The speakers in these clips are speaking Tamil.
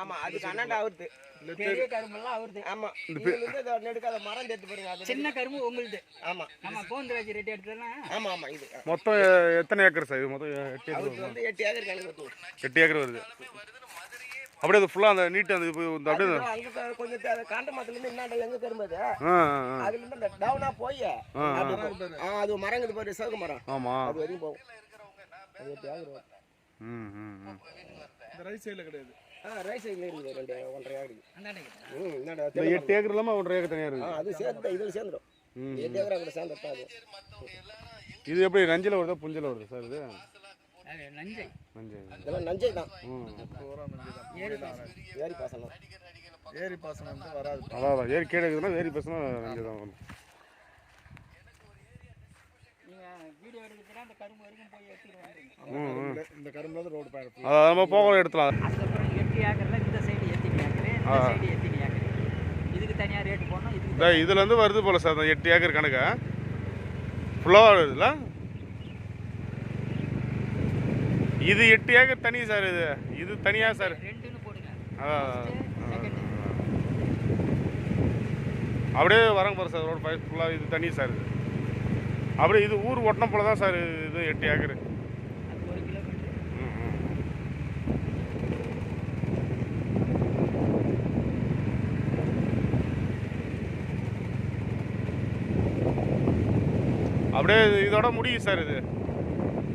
ஆமா அதுக்கு அண்ணாண்டா அவருது பெரிய கரும்பெல்லாம் அவருது ஆமா. இதை நெடுக்காத மரம் தேத்து பாருங்க அது. சின்ன கரும்பு உங்களுது. ஆமா. நம்ம கோந்தராஜ் ஆமா ஆமா இது. மொத்தம் எத்தனை ஏக்கர் சார் இது? மொத்தம் எட்டு ஏக்கர் அவருக்கு வந்து எட்டு ஏக்கர் கணக்கு வருது. எட்டு ஏக்கர் வருது. அப்படியே அது ஃபுல்லாக அந்த நீட்டு அந்த இந்த அப்படியே கொஞ்சம் காண்ட மரத்துல இருந்து இன்னாண்ட எங்க கரும்பு அது? அதுல இருந்து அந்த டவுனா போய் அது மரங்குது பாரு சவுக்கு மரம். ஆமாம் அது வரைக்கும் போகும். அது ஏக்கர். ம் ம். ரைட் சைடில் கிடையாது. ஆ ரைட் சைடுல இருக்குது ரெண்டு ஒன்றரை ஏக்கர் ம் தென்னை எட்டு ஏக்கர் இல்லாமல் ஒன்றரை ஏக்கர் தனியாக இருக்குது அது சேர்ந்து இதுல சேர்ந்துடும். எட்டு ஏக்கரா கூட சேர்ந்து அது. இது எப்படி நஞ்சில் வருதா புஞ்சில் வருது சார் இது? நஞ்சை. நஞ்சு. இதெல்லாம் நஞ்சை தான். ஏரி பாசனம் ஏரி பாசனம் வந்து வராது. அதான் ஏரி கீழே இருக்குதுன்னா ஏரி பேசுனா நஞ்சு தான் வரும். நீங்க வீடியோ எடுக்கிறதுனா அந்த கரும்பு வரைக்கும் போய் எடுத்துட்டு வந்துருங்க கரும்புல- இந்த கரும்புல தான் ரோடு பயணம் அதை நம்ம போக எடுத்துலாம். அதுக்கப்புறம் எட்டு ஏக்கர்ல இந்த சைடு எத்தனை ஏக்கர் இந்த சைடு எத்தனை ஏக்கர் இதுக்கு தனியா ரேட் போடணும் இதுக்கு இந்த இதுலேருந்து வருது போல சார் அந்த எட்டு ஏக்கர் கணக்கு. ஃபுல்லாக வருதுல்ல இது எட்டு ஏக்கர் தனி சார் இது. இது தனியாக சார். ரெண்டுன்னு போடுங்க. அதான் செகண்ட் அப்படியே வரங்க பாரு சார் ரோடு ஃபுல்லாக இது தனி சார் இது. அப்படியே இது ஊர் ஒட்டின போல தான் சார் இது எட்டு ஏக்கர் அது ஒரு கிலோமீட்டர் ம் ம் அப்படியே இதோட முடியும் சார் இது.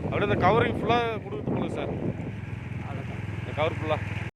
அப்படியே இந்த கவரிங் ஃபுல்லாக கொடுக்குது போல சார். இந்த கவர் ஃபுல்லாக